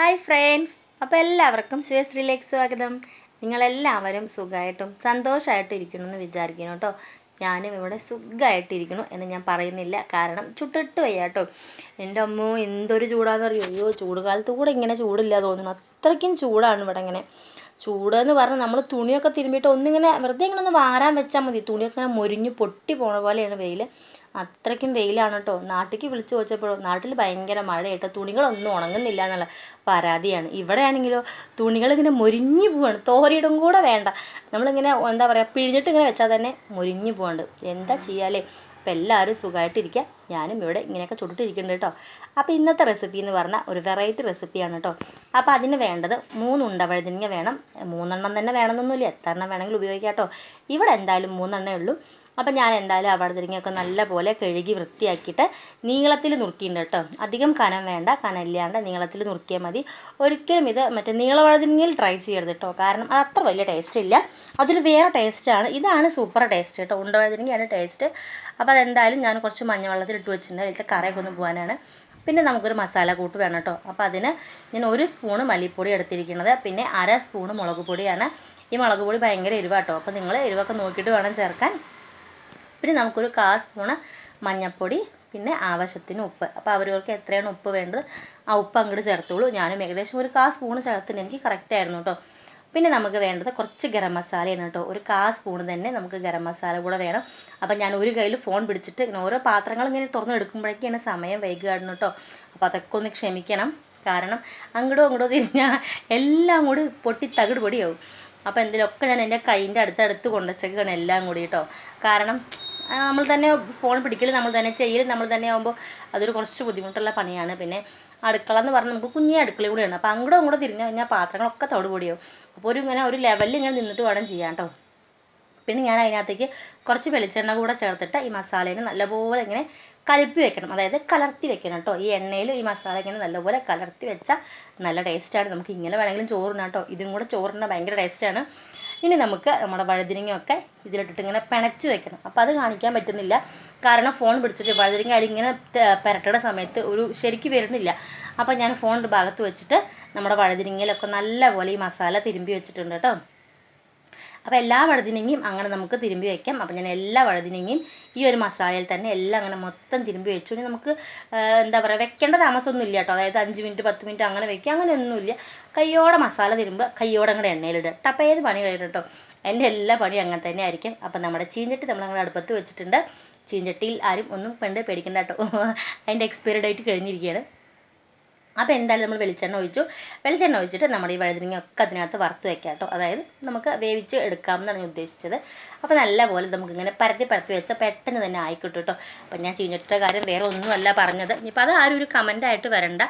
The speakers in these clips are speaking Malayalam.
ഹായ് ഫ്രണ്ട്സ് അപ്പോൾ എല്ലാവർക്കും ശിവശ്രീലേക്ക് സ്വാഗതം. നിങ്ങളെല്ലാവരും സുഖമായിട്ടും സന്തോഷമായിട്ടും ഇരിക്കണമെന്ന് വിചാരിക്കുന്നു കേട്ടോ. ഞാനും ഇവിടെ സുഖമായിട്ടിരിക്കുന്നു എന്ന് ഞാൻ പറയുന്നില്ല. കാരണം ചുട്ടിട്ട് വയ്യ കേട്ടോ. എന്റെ അമ്മ എന്തൊരു ചൂടാന്ന് പറയും അയ്യോ ചൂട് കാലത്ത് കൂടെ ഇങ്ങനെ ചൂടില്ല തോന്നുന്നു. അത്രയ്ക്കും ചൂടാണ് ഇവിടെ ഇങ്ങനെ. എന്ന് പറഞ്ഞാൽ നമ്മൾ തുണിയൊക്കെ തിരുമ്പിയിട്ട് ഒന്നിങ്ങനെ വെറുതെ ഇങ്ങനെ ഒന്ന് വാരാൻ വെച്ചാൽ മതി. തുണിയൊക്കെ ഇങ്ങനെ മുരിഞ്ഞ് പൊട്ടി പോണ പോലെയാണ് വെയിൽ അത്രയ്ക്കും വെയിലാണ് കേട്ടോ. നാട്ടിലേക്ക് വിളിച്ചു ചോദിച്ചപ്പോഴോ നാട്ടിൽ ഭയങ്കര മഴ കേട്ടോ തുണികളൊന്നും ഉണങ്ങുന്നില്ല എന്നുള്ള പരാതിയാണ്. ഇവിടെയാണെങ്കിലോ തുണികളിങ്ങനെ മുരിഞ്ഞു പോവാണ്. തോരയിടും കൂടെ വേണ്ട. നമ്മളിങ്ങനെ എന്താ പറയുക പിഴിഞ്ഞിട്ട് ഇങ്ങനെ വെച്ചാൽ തന്നെ മുരിഞ്ഞു പോകണ്ട് എന്താ ചെയ്യാലേ? അപ്പോൾ എല്ലാവരും സുഖമായിട്ടിരിക്കുക. ഞാനും ഇവിടെ ഇങ്ങനെയൊക്കെ ചുട്ടിട്ടിരിക്കുന്നുണ്ട് കേട്ടോ. അപ്പോൾ ഇന്നത്തെ റെസിപ്പി എന്ന് പറഞ്ഞാൽ ഒരു വെറൈറ്റി റെസിപ്പിയാണ് കേട്ടോ. അപ്പോൾ അതിന് വേണ്ടത് മൂന്ന് ഉണ്ട വേണം. മൂന്നെണ്ണം തന്നെ വേണമെന്നൊന്നുമില്ല. എത്ര എണ്ണം വേണമെങ്കിലും ഉപയോഗിക്കാം കേട്ടോ. ഇവിടെ എന്തായാലും മൂന്നെണ്ണേ ഉള്ളൂ. അപ്പം ഞാൻ എന്തായാലും ആ വഴുതനങ്ങയൊക്കെ നല്ലപോലെ കഴുകി വൃത്തിയാക്കിയിട്ട് നീളത്തിൽ നുറുക്കിയിട്ടുണ്ട് കേട്ടോ അധികം കനം വേണ്ട കനമില്ലാണ്ട് നീളത്തിൽ നുറുക്കിയാൽ മതി. ഒരിക്കലും ഇത് മറ്റേ നീളവഴുതിരിങ്ങയിൽ ട്രൈ ചെയ്യരുത് കേട്ടോ കാരണം അത് അത്ര വലിയ ടേസ്റ്റ് ഇല്ല. അതിൽ വേറെ ടേസ്റ്റാണ് ഇതാണ് സൂപ്പർ ടേസ്റ്റ് കേട്ടോ ഉണ്ട വഴുതനങ്ങയാണ് ടേസ്റ്റ് അപ്പോൾ അതെന്തായാലും ഞാൻ കുറച്ച് മഞ്ഞവെള്ളത്തിൽ ഇട്ട് വെച്ചിട്ടുണ്ട്. അതിലത്തെ കറിയൊക്കെ ഒന്ന് പോകാനാണ് പിന്നെ നമുക്കൊരു മസാല കൂട്ട് വേണം കേട്ടോ അപ്പോൾ അതിന് ഞാൻ ഒരു സ്പൂണ് മല്ലിപ്പൊടി എടുത്തിരിക്കുന്നത്. പിന്നെ അര സ്പൂണ് മുളക് പൊടിയാണ്. ഈ മുളക് പൊടി ഭയങ്കര എരിവാട്ടോ അപ്പോൾ നിങ്ങൾ എരിവൊക്കെ നോക്കിയിട്ട് വേണം ചേർക്കാൻ. പിന്നെ നമുക്കൊരു കാ സ്പൂണ് മഞ്ഞൾപ്പൊടി പിന്നെ ആവശ്യത്തിന് ഉപ്പ്. അപ്പോൾ അവരവർക്ക് എത്രയാണ് ഉപ്പ് വേണ്ടത്? ആ ഉപ്പ് അങ്ങോട്ട് ചേർത്തോളൂ. ഞാനും ഏകദേശം ഒരു കാ സ്പൂണ് ചേർത്തിന് എനിക്ക് കറക്റ്റ് ആയിരുന്നു കേട്ടോ. പിന്നെ നമുക്ക് വേണ്ടത് കുറച്ച് ഗരം മസാലയാണ് കേട്ടോ. ഒരു കാ സ്പൂൺ തന്നെ നമുക്ക് ഗരം മസാല കൂടെ വേണം. അപ്പം ഞാൻ ഒരു കയ്യിൽ ഫോൺ പിടിച്ചിട്ട് ഇങ്ങനെ ഓരോ പാത്രങ്ങൾ ഇങ്ങനെ തുറന്നെടുക്കുമ്പോഴേക്കാണ് സമയം വൈകുകയാണ് കേട്ടോ. അപ്പോൾ അതൊക്കെ ഒന്ന് ക്ഷമിക്കണം. കാരണം അങ്ങോട്ടോ അങ്ങോട്ടോ തിരിഞ്ഞാൽ എല്ലാം കൂടി പൊട്ടി തകിട് പൊടിയാവും. അപ്പോൾ എന്തെങ്കിലുമൊക്കെ ഞാൻ എന്റെ കൈന്റെ അടുത്തടുത്ത് കൊണ്ടുവച്ചേക്കാണ് എല്ലാം കൂടി കേട്ടോ കാരണം നമ്മൾ തന്നെ ഫോൺ പിടിക്കൽ നമ്മൾ തന്നെ ചെയ്യൽ നമ്മൾ തന്നെ ആകുമ്പോൾ അതൊരു കുറച്ച് ബുദ്ധിമുട്ടുള്ള പണിയാണ്. പിന്നെ അടുക്കള എന്ന് പറഞ്ഞാൽ നമുക്ക് കുഞ്ഞേ അടുക്കള കൂടിയാണ്. അപ്പോൾ അങ്ങോട്ടും ഇങ്ങോട്ടും തിരിഞ്ഞു കഴിഞ്ഞാൽ പാത്രങ്ങളൊക്കെ തോടുപൊടിയാവും അപ്പോൾ ഒരു ഇങ്ങനെ ഒരു ലെവലിൽ ഇങ്ങനെ നിന്നിട്ട് വേണം ചെയ്യാൻ കേട്ടോ പിന്നെ ഞാൻ അതിനകത്തേക്ക് കുറച്ച് വെളിച്ചെണ്ണ കൂടെ ചേർത്തിട്ട് ഈ മസാലേനെ നല്ലപോലെ ഇങ്ങനെ കലപ്പി വെക്കണം. അതായത് കലർത്തി വെക്കണം കേട്ടോ. ഈ എണ്ണയിൽ ഈ മസാല ഇങ്ങനെ നല്ലപോലെ കലർത്തി വെച്ചാൽ നല്ല ടേസ്റ്റാണ് നമുക്ക് ഇങ്ങനെ വേണമെങ്കിലും ചോറിനാ കേട്ടോ. ഇതും കൂടെ ചോറിന് ഭയങ്കര ടേസ്റ്റാണ് ഇനി നമുക്ക് നമ്മുടെ വഴുതിരിങ്ങയൊക്കെ ഇതിലിട്ടിട്ട് ഇങ്ങനെ പിണച്ച് വെക്കണം. അപ്പോൾ അത് കാണിക്കാൻ പറ്റുന്നില്ല. കാരണം ഫോൺ പിടിച്ചിട്ട് വഴുതിരിങ്ങ അതിലിങ്ങനെ പുരട്ടയുടെ സമയത്ത് ഒരു ശരിക്ക് വരുന്നില്ല. അപ്പോൾ ഞാൻ ഫോണിന്റെ ഭാഗത്ത് വെച്ചിട്ട് നമ്മുടെ വഴുതിരിങ്ങയിലൊക്കെ നല്ലപോലെ ഈ മസാല തിരുമ്പി വെച്ചിട്ടുണ്ട് കേട്ടോ. അപ്പോൾ എല്ലാ വഴുതിനങ്ങയും അങ്ങനെ നമുക്ക് തിരുമ്പി വയ്ക്കാം അപ്പോൾ ഞാൻ എല്ലാ വഴുതിനങ്ങയും ഈ ഒരു മസാലയിൽ തന്നെ എല്ലാം അങ്ങനെ മൊത്തം തിരുമ്പി വെച്ചു. ഇനി നമുക്ക് എന്താ പറയുക വെക്കേണ്ട താമസമൊന്നും ഇല്ല കേട്ടോ. അതായത് അഞ്ച് മിനിറ്റ് പത്ത് മിനിറ്റ് അങ്ങനെ വെക്കുക. അങ്ങനെയൊന്നുമില്ല കയ്യോടെ മസാല തിരുമ്പുക കയ്യോടെ അങ്ങോട്ട് എണ്ണയിലിടുക ടപ്പേത് പണി കഴിയും കേട്ടോ എന്റെ എല്ലാ പണിയും അങ്ങനെ തന്നെ ആയിരിക്കും. അപ്പോൾ നമ്മുടെ ചീഞ്ചട്ടി നമ്മൾ അങ്ങനെ അടുപ്പത്ത് വെച്ചിട്ടുണ്ട്. ചീഞ്ചട്ടിയിൽ ആരും ഒന്നും പണ്ട് പേടിക്കണ്ട കേട്ടോ അതിന്റെ എക്സ്പയറി ഡേറ്റ് കഴിഞ്ഞിരിക്കുകയാണ്. അപ്പോൾ എന്തായാലും നമ്മൾ വെളിച്ചെണ്ണ ഒഴിച്ചു. വെളിച്ചെണ്ണ ഒഴിച്ചിട്ട് നമ്മൾ ഈ വഴുതിരിങ്ങ ഒക്കെ അതിനകത്ത് വറുത്ത് വെക്കാം കേട്ടോ അതായത് നമുക്ക് വേവിച്ച് എടുക്കാം എന്നാണ് ഞാൻ ഉദ്ദേശിച്ചത്. അപ്പോൾ നല്ലപോലെ നമുക്കിങ്ങനെ പരത്തി പരത്തി വെച്ചാൽ പെട്ടെന്ന് തന്നെ ആയിക്കിട്ടും കേട്ടോ അപ്പം ഞാൻ ചീഞ്ഞിട്ട കാര്യം വേറെ ഒന്നുമല്ല പറഞ്ഞത്. ഇനിയിപ്പോൾ അത് ആരും ഒരു കമന്റായിട്ട് വരണ്ട.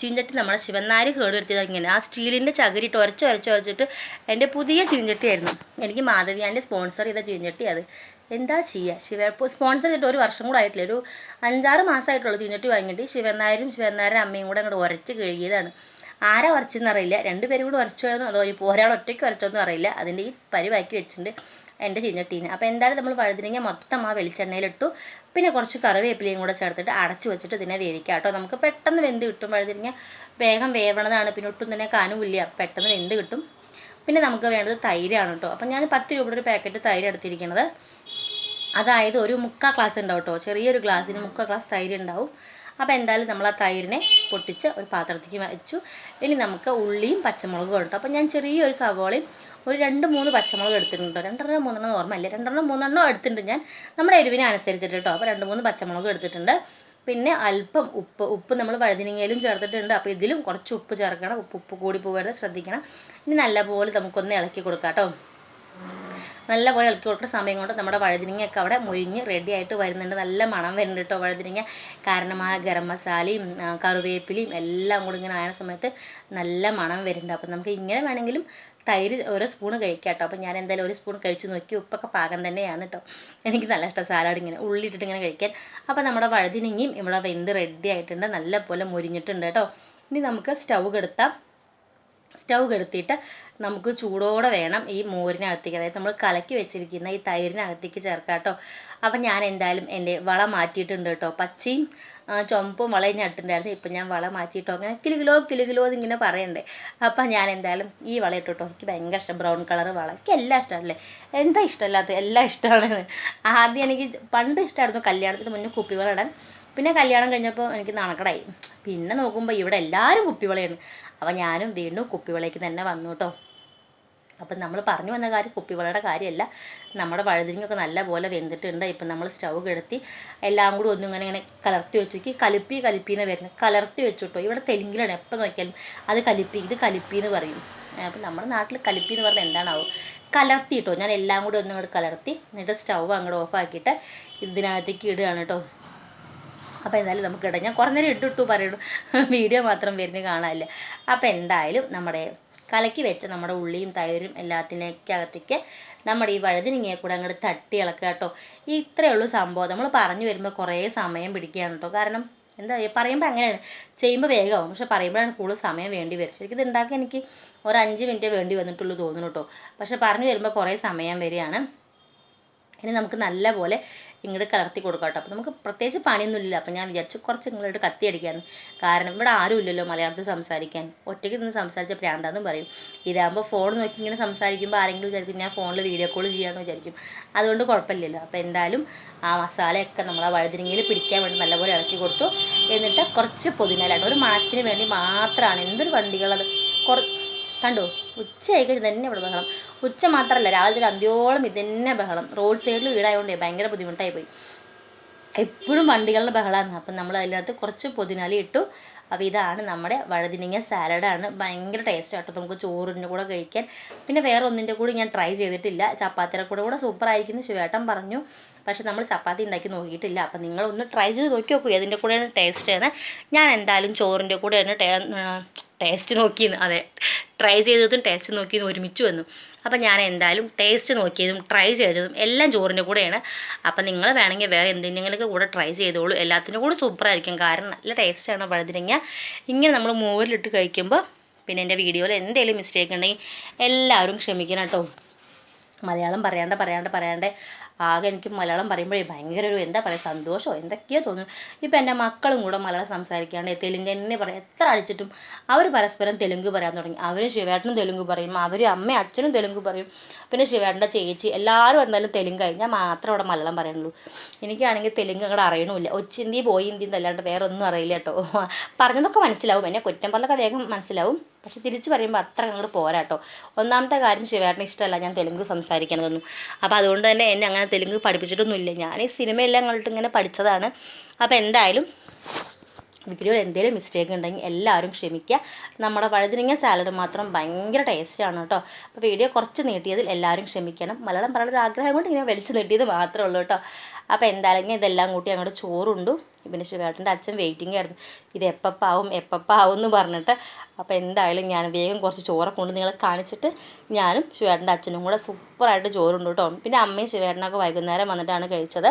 ചീഞ്ചട്ടി നമ്മുടെ ശിവനാരി കേടുവരുത്തിയത് ഇങ്ങനെ. ആ സ്റ്റീലിന്റെ ചകിരിട്ട് ഉരച്ച് ഉരച്ച് ഉരച്ചിട്ട് എന്റെ പുതിയ ചീഞ്ചട്ടിയായിരുന്നു. എനിക്ക് മാധവിയാന്റെ സ്പോൺസർ ചെയ്ത ചീഞ്ചട്ടി അത്. എന്താ ചെയ്യുക ശിവ സ്പോൺസർ ചെയ്തിട്ട് ഒരു വർഷം കൂടെ ആയിട്ടില്ല. ഒരു അഞ്ചാറ് മാസമായിട്ടുള്ളൂ ചീഞ്ചട്ടി വാങ്ങിയിട്ട്. ശിവനായരും ശിവനായരുടെ അമ്മയും കൂടെ അങ്ങോട്ട് ഉരച്ച് കഴുകിയതാണ്. ആരാ ഉരച്ചെന്ന് അറിയില്ല. രണ്ടുപേരും കൂടെ ഉരച്ചായിരുന്നു അതോ ഇപ്പോൾ ഒരാൾ ഒറ്റയ്ക്ക് ഉരച്ചോന്നും അറിയില്ല. അതിന്റെ ഈ പരിവാക്കി വെച്ചിട്ടുണ്ട്. എന്റെ ചീഞ്ഞട്ടീന്. അപ്പോൾ എന്തായാലും നമ്മൾ വഴുതിരിങ്ങ മൊത്തം ആ വെളിച്ചെണ്ണയിലിട്ടു. പിന്നെ കുറച്ച് കറിവേപ്പിലയും കൂടെ ചേർത്തിട്ട് അടച്ചു വെച്ചിട്ട് ഇതിനെ വേവിക്കാം കേട്ടോ. നമുക്ക് പെട്ടെന്ന് വെന്ത് കിട്ടും വഴുതിരിങ്ങ വേഗം വേവണതാണ്. പിന്നെ ഒട്ടും തന്നെ കനുമില്ല. പെട്ടെന്ന് വെന്ത് കിട്ടും. പിന്നെ നമുക്ക് വേണ്ടത് തൈരാണ് കേട്ടോ. അപ്പം ഞാൻ പത്ത് രൂപയുടെ ഒരു പാക്കറ്റ് തൈര് എടുത്തിരിക്കുന്നത് അതായത് ഒരു മുക്കാൽ ഗ്ലാസ് ഉണ്ടാവും കേട്ടോ. ചെറിയൊരു ഗ്ലാസ്സിന് മുക്കാൽ ഗ്ലാസ് തൈര് ഉണ്ടാവും. അപ്പോൾ എന്തായാലും നമ്മൾ ആ തൈരിനെ പൊട്ടിച്ച് ഒരു പാത്രത്തേക്ക് വെച്ചു. ഇനി നമുക്ക് ഉള്ളിയും പച്ചമുളകും ഉണ്ട് അപ്പോൾ ഞാൻ ചെറിയൊരു സവോളയും ഒരു രണ്ട് മൂന്ന് പച്ചമുളക് എടുത്തിട്ടുണ്ട് രണ്ടെണ്ണം മൂന്നെണ്ണം ഓർമ്മയില്ല രണ്ടെണ്ണം മൂന്നെണ്ണം എടുത്തിട്ടുണ്ട് ഞാൻ. നമ്മുടെ എരിവിനെ അനുസരിച്ചിട്ട് കേട്ടോ. അപ്പോൾ രണ്ട് മൂന്ന് പച്ചമുളകും എടുത്തിട്ടുണ്ട്. പിന്നെ അല്പം ഉപ്പ്. ഉപ്പ് നമ്മൾ വഴുതിനെങ്കിലും ചേർത്തിട്ടുണ്ട്. അപ്പോൾ ഇതിലും കുറച്ച് ഉപ്പ് ചേർക്കണം. ഉപ്പ് ഉപ്പ് കൂടി പോകരുത്. ശ്രദ്ധിക്കണം. ഇനി നല്ലപോലെ നമുക്കൊന്ന് ഇളക്കി കൊടുക്കാം കേട്ടോ. നല്ലപോലെ ഇളക്കി കൊടുക്കുന്ന സമയം കൊണ്ട് നമ്മുടെ വഴുതിരിങ്ങയൊക്കെ അവിടെ മുരിഞ്ഞ് റെഡി ആയിട്ട് വരുന്നുണ്ട്. നല്ല മണം വരുന്നുണ്ട് കേട്ടോ വഴുതിരിങ്ങ കാരണമായ ഗരം മസാലയും കറിവേപ്പിലയും എല്ലാം കൂടി ഇങ്ങനെ ആയ സമയത്ത് നല്ല മണം വരുന്നുണ്ട്. അപ്പം നമുക്ക് ഇങ്ങനെ വേണമെങ്കിലും തൈര് ഓരോ സ്പൂൺ കഴിക്കാം കേട്ടോ അപ്പം ഞാൻ എന്തായാലും ഒരു സ്പൂൺ കഴിച്ച് നോക്കി. ഉപ്പൊക്കെ പാകം തന്നെയാണ് കേട്ടോ എനിക്ക് നല്ല ഇഷ്ടം സാലഡ് ഇങ്ങനെ ഉള്ളി ഇട്ടിട്ട് ഇങ്ങനെ കഴിക്കാൻ. അപ്പോൾ നമ്മുടെ വഴുതിനങ്ങയും ഇവിടെ വെന്ത് റെഡി ആയിട്ടുണ്ട്. നല്ല പോലെ മുരിഞ്ഞിട്ടുണ്ട് കേട്ടോ ഇനി നമുക്ക് സ്റ്റൗ കെടുത്താം സ്റ്റൗ കെടുത്തിയിട്ട് നമുക്ക് ചൂടോടെ വേണം ഈ മോരിനകത്തേക്ക്. അതായത് നമ്മൾ കലക്കി വെച്ചിരിക്കുന്ന ഈ തൈരിനകത്തേക്ക് ചേർക്കാം കേട്ടോ. അപ്പം ഞാൻ എന്തായാലും എന്റെ വള മാറ്റിയിട്ടുണ്ട് കേട്ടോ. പച്ചയും ചുമപ്പും വളയും ഞാൻ ഇപ്പം ഞാൻ വള മാറ്റിയിട്ടോ? അങ്ങനെ കിലോ കിലോ കിലോ കിലോ എന്നിങ്ങനെ പറയണ്ടേ. അപ്പം ഞാൻ എന്തായാലും ഈ വള ഇട്ടോ എനിക്ക് ഭയങ്കര ഇഷ്ടം. ബ്രൗൺ കളർ വള. എനിക്ക് എല്ലാം ഇഷ്ടമല്ലേ എന്താ ഇഷ്ടമല്ലാത്ത എല്ലാം ഇഷ്ടമാണ് ആദ്യം എനിക്ക് പണ്ട് ഇഷ്ടമായിരുന്നു കല്യാണത്തിന് മുന്നേ കുപ്പിവള ഇടാൻ. പിന്നെ കല്യാണം കഴിഞ്ഞപ്പോൾ എനിക്ക് നാണക്കടായി. പിന്നെ നോക്കുമ്പോൾ ഇവിടെ എല്ലാവരും കുപ്പിവളയാണ്. അപ്പോൾ ഞാനും വീണ്ടും കുപ്പിവളയ്ക്ക് തന്നെ വന്നു കേട്ടോ. അപ്പം നമ്മൾ പറഞ്ഞു വന്ന കാര്യം കുപ്പിവളയുടെ കാര്യമല്ല. നമ്മുടെ വഴുതിരിങ്ങൊക്കെ നല്ല പോലെ വെന്തിട്ടുണ്ട്. ഇപ്പം നമ്മൾ സ്റ്റൗ കിടത്തി എല്ലാം കൂടി ഒന്നും ഇങ്ങനെ ഇങ്ങനെ കലർത്തി വെച്ചു കലിപ്പി കലിപ്പിന്ന് വരുന്നത് കലർത്തി വെച്ചു കേട്ടോ ഇവിടെ തെലുങ്കിലാണ് എപ്പോൾ നോക്കിയാലും അത് കലിപ്പി ഇത് കലിപ്പി എന്ന് പറയും അപ്പം നമ്മുടെ നാട്ടിൽ കലിപ്പി എന്ന് പറഞ്ഞാൽ എന്താണാവും? കലർത്തി കേട്ടോ ഞാൻ എല്ലാം കൂടി ഒന്നും കൂടി കലർത്തി എന്നിട്ട് സ്റ്റൗ അങ്ങോട്ട് ഓഫാക്കിയിട്ട് ഇതിനകത്തേക്ക് ഇടുകയാണ് കേട്ടോ. അപ്പോൾ എന്തായാലും നമുക്ക് ഇടാം ഞാൻ കുറേ നേരം ഇട്ടിട്ടു പറയുള്ളൂ. വീഡിയോ മാത്രം വരുന്നത് കാണാനില്ല. അപ്പോൾ എന്തായാലും നമ്മുടെ കലക്കി വെച്ച നമ്മുടെ ഉള്ളിയും തൈരും എല്ലാത്തിനൊക്കെ അകത്തേക്ക് നമ്മുടെ ഈ വഴുതിനിങ്ങയെ കൂടെ അങ്ങോട്ട് തട്ടി ഇളക്കുക കേട്ടോ. ഇത്രയേ ഉള്ളൂ സംഭവം. നമ്മൾ പറഞ്ഞു വരുമ്പോൾ കുറേ സമയം പിടിക്കുകയാണ് കേട്ടോ. കാരണം എന്താ പറയുമ്പോൾ അങ്ങനെയാണ്. ചെയ്യുമ്പോൾ വേഗമാവും. പക്ഷെ പറയുമ്പോഴാണ് കൂടുതൽ സമയം വേണ്ടി വരും ശരിക്കും ഇത് ഉണ്ടാക്കാൻ എനിക്ക് ഒരു അഞ്ച് മിനിറ്റ് വേണ്ടി വന്നിട്ടുള്ളൂ തോന്നുന്നു കേട്ടോ. പക്ഷെ പറഞ്ഞു വരുമ്പോൾ കുറേ സമയം വരികയാണ്. ഇനി നമുക്ക് നല്ലപോലെ ഇങ്ങോട്ട് കലർത്തി കൊടുക്കാം കേട്ടോ. അപ്പോൾ നമുക്ക് പ്രത്യേകിച്ച് പണിയൊന്നുമില്ല അപ്പോൾ ഞാൻ വിചാരിച്ചു കുറച്ച് ഇങ്ങോട്ട് കത്തി അടിക്കാമെന്ന് കാരണം ഇവിടെ ആരും ഇല്ലല്ലോ മലയാളത്തിൽ സംസാരിക്കാൻ. ഒറ്റയ്ക്ക് നിന്ന് സംസാരിച്ച പ്രാന്താന്നും പറയും. ഇതാകുമ്പോൾ ഫോൺ നോക്കി ഇങ്ങനെ സംസാരിക്കുമ്പോൾ ആരെങ്കിലും വിചാരിക്കും ഞാൻ ഫോണിൽ വീഡിയോ കോൾ ചെയ്യാമെന്ന് വിചാരിക്കും. അതുകൊണ്ട് കുഴപ്പമില്ലല്ലോ. അപ്പോൾ എന്തായാലും ആ മസാലയൊക്കെ നമ്മൾ ആ വഴുതിരിങ്ങയിൽ പിടിക്കാൻ വേണ്ടി നല്ലപോലെ ഇളക്കി കൊടുത്തു. എന്നിട്ട് കുറച്ച് പൊതിനാലാണ് ഒരു മണത്തിന് വേണ്ടി മാത്രമാണ് എന്തൊരു വണ്ടികളത്. കുറ കണ്ടോ? ഉച്ചയായി കഴിഞ്ഞ് തന്നെ ഇവിടെ ബഹളം. ഉച്ച മാത്രമല്ല രാവിലെ അന്ത്യോളം ഇതന്നെ തന്നെ ബഹളം. റോഡ് സൈഡിൽ വീടായതുകൊണ്ടേ ഭയങ്കര ബുദ്ധിമുട്ടായി പോയി. എപ്പോഴും വണ്ടികളുടെ ബഹളമാണ് അപ്പം നമ്മൾ അതിനകത്ത് കുറച്ച് പൊതിനാലി ഇട്ടു. അപ്പോൾ ഇതാണ് നമ്മുടെ വഴുതിനിങ്ങ സാലഡാണ് ഭയങ്കര ടേസ്റ്റ് ആട്ടോ നമുക്ക് ചോറിന്റെ കൂടെ കഴിക്കാൻ. പിന്നെ വേറെ ഒന്നിന്റെ കൂടെ ഞാൻ ട്രൈ ചെയ്തിട്ടില്ല. ചപ്പാത്തിയുടെ കൂടെ കൂടെ സൂപ്പർ ആയിരിക്കുന്നു. ശിവേട്ടൻ പറഞ്ഞു. പക്ഷേ നമ്മൾ ചപ്പാത്തി ഉണ്ടാക്കി നോക്കിയിട്ടില്ല. അപ്പം നിങ്ങളൊന്ന് ട്രൈ ചെയ്ത് നോക്കി നോക്കൂ. ഏതിന്റെ കൂടെയാണ് ടേസ്റ്റ് ചെയ്യുന്നത് ഞാൻ എന്തായാലും ചോറിന്റെ കൂടെയാണ് ടേസ്റ്റ് നോക്കിയെന്ന് അതെ ട്രൈ ചെയ്തതും ടേസ്റ്റ് നോക്കിയതും ഒരുമിച്ച് വന്നു. അപ്പം ഞാൻ എന്തായാലും ടേസ്റ്റ് നോക്കിയതും ട്രൈ ചെയ്തതും എല്ലാം ചോറിന്റെ കൂടെയാണ്. അപ്പം നിങ്ങൾ വേണമെങ്കിൽ വേറെ എന്തെങ്കിലുമൊക്കെ കൂടെ ട്രൈ ചെയ്തോളൂ. എല്ലാത്തിനും കൂടെ സൂപ്പറായിരിക്കും കാരണം നല്ല ടേസ്റ്റാണ് വഴുതിരങ്ങ ഇങ്ങനെ നമ്മൾ മോരിലിട്ട് കഴിക്കുമ്പോൾ പിന്നെ എന്റെ വീഡിയോയിൽ എന്തെങ്കിലും മിസ്റ്റേക്ക് ഉണ്ടെങ്കിൽ എല്ലാവരും ക്ഷമിക്കണം കേട്ടോ. മലയാളം പറയാണ്ട് പറയാണ്ട് പറയാണ്ട് ആകെ എനിക്ക് മലയാളം പറയുമ്പോഴേ ഭയങ്കര ഒരു എന്താ പറയുക സന്തോഷമോ? എന്തൊക്കെയോ തോന്നുന്നു. ഇപ്പം എന്റെ മക്കളും കൂടെ മലയാളം സംസാരിക്കാണ്ട് തെലുങ്ക് തന്നെ പറയും. എത്ര അടിച്ചിട്ടും അവർ പരസ്പരം തെലുങ്ക് പറയാൻ തുടങ്ങി. അവർ ശിവേട്ടനും തെലുങ്ക് പറയും. അവർ അമ്മയും അച്ഛനും തെലുങ്ക് പറയും. പിന്നെ ശിവേട്ടന്റെ ചേച്ചി എല്ലാവരും എന്തായാലും തെലുങ്കായി ഞാൻ മാത്രം അവിടെ മലയാളം പറയുള്ളൂ എനിക്കാണെങ്കിൽ തെലുങ്ക് അങ്ങോട്ട് അറിയണമില്ല. ഒച്ചിന്തി പോയി ഹിന്ദി എന്നല്ലാണ്ട് വേറെ ഒന്നും അറിയില്ല കേട്ടോ. പറഞ്ഞതൊക്കെ മനസ്സിലാവും. എന്നെ കുറ്റം പറലൊക്കെ വേഗം മനസ്സിലാവും. പക്ഷെ തിരിച്ച് പറയുമ്പോൾ അത്ര അങ്ങോട്ട് പോരാട്ടോ. ഒന്നാമത്തെ കാര്യം ശിവേട്ടന് ഇഷ്ടമല്ല ഞാൻ തെലുങ്ക് സംസാരിക്കണതൊന്നും. അപ്പോൾ അതുകൊണ്ട് തന്നെ എന്നെ അങ്ങനെ തെലുങ്ക് പഠിപ്പിച്ചിട്ടൊന്നുമില്ല. ഞാൻ ഈ സിനിമയെല്ലാം അങ്ങോട്ട് ഇങ്ങനെ പഠിച്ചതാണ്. അപ്പോൾ എന്തായാലും വീഡിയോയിൽ എന്തെങ്കിലും മിസ്റ്റേക്ക് ഉണ്ടെങ്കിൽ എല്ലാവരും ക്ഷമിക്കുക. നമ്മുടെ വഴുതിരിങ്ങ സാലഡ് മാത്രം ഭയങ്കര ടേസ്റ്റാണ് കേട്ടോ. അപ്പോൾ വീഡിയോ കുറച്ച് നീട്ടിയതിൽ എല്ലാവരും ക്ഷമിക്കണം. മലയാളം പറയാനൊരു ആഗ്രഹം കൊണ്ട് ഇങ്ങനെ വലിച്ചു നീട്ടിയത് മാത്രമേ ഉള്ളൂ കേട്ടോ. അപ്പോൾ എന്തായാലും ഇതെല്ലാം കൂട്ടി അങ്ങോട്ട് ചോറുണ്ടു. പിന്നെ ശിവേട്ടന്റെ അച്ഛൻ വെയിറ്റിംഗ് ആയിരുന്നു. ഇത് എപ്പപ്പാവും എപ്പപ്പാവും എന്ന് പറഞ്ഞിട്ട് അപ്പോൾ എന്തായാലും ഞാൻ വേഗം കുറച്ച് ചോറൊക്കെ കൊണ്ട് നിങ്ങളെ കാണിച്ചിട്ട് ഞാനും ശിവേട്ടന്റെ അച്ഛനും കൂടെ സൂപ്പറായിട്ട് ചോറുണ്ട് കേട്ടോ. പിന്നെ അമ്മയും ശിവേട്ടനൊക്കെ വൈകുന്നേരം വന്നിട്ടാണ് കഴിച്ചത്.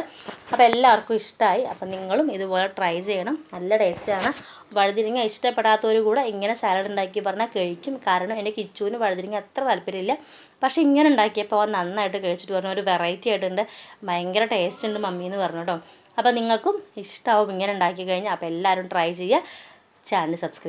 അപ്പോൾ എല്ലാവർക്കും ഇഷ്ടമായി അപ്പം നിങ്ങളും ഇതുപോലെ ട്രൈ ചെയ്യണം. നല്ല ടേസ്റ്റാണ് വഴുതിരിങ്ങ ഇഷ്ടപ്പെടാത്തവർ കൂടെ ഇങ്ങനെ സാലഡ് ഉണ്ടാക്കി പറഞ്ഞാൽ കഴിക്കും. കാരണം എന്റെ കിച്ചുവിന് വഴുതിരിങ്ങ അത്ര താല്പര്യമില്ല. പക്ഷേ ഇങ്ങനെ ഉണ്ടാക്കിയപ്പോൾ നന്നായിട്ട് കഴിച്ചിട്ട് പറഞ്ഞു. ഒരു വെറൈറ്റി ആയിട്ടുണ്ട്. ഭയങ്കര ടേസ്റ്റ് ഉണ്ട് മമ്മി എന്ന് പറഞ്ഞു കേട്ടോ. അപ്പോൾ നിങ്ങൾക്കും ഇഷ്ടമാവും ഇങ്ങനെ ഉണ്ടാക്കി കഴിഞ്ഞാൽ അപ്പോൾ എല്ലാവരും ട്രൈ ചെയ്യുക. Channel subscribe